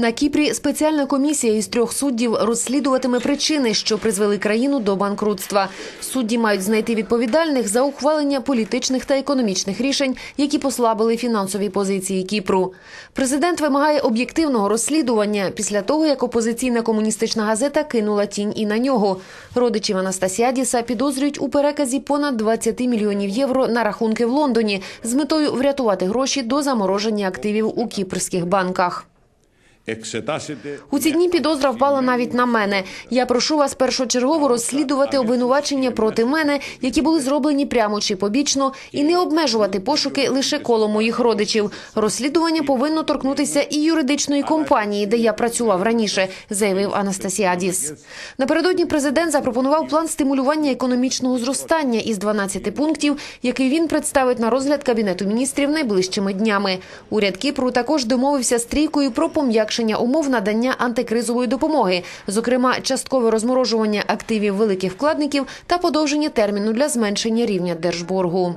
На Кіпрі спеціальна комісія із трьох суддів розслідуватиме причини, що призвели країну до банкрутства. Судді мають знайти відповідальних за ухвалення політичних та економічних рішень, які послабили фінансові позиції Кіпру. Президент вимагає об'єктивного розслідування після того, як опозиційна комуністична газета кинула тінь і на нього. Родичів Анастасіадіса підозрюють у переказі понад 20 мільйонів євро на рахунки в Лондоні з метою врятувати гроші до замороження активів у кіпрських банках у ці дні підозра впала навіть на мене. Я прошу вас першочергово розслідувати обвинувачення проти мене, які були зроблені прямо чи побічно, і не обмежувати пошуки лише коло моїх родичів. Розслідування повинно торкнутися і юридичної компанії, де я працював раніше, заявив Анастасіадіс. Напередодні президент запропонував план стимулювання економічного зростання із 12 пунктів, який він представить на розгляд кабінету міністрів найближчими днями. Уряд Кіпру також домовився з трійкою про пом'як пом'якшення умов надання антикризової допомоги, зокрема часткове розморожування активів великих вкладників та подовження терміну для зменшення рівня держборгу.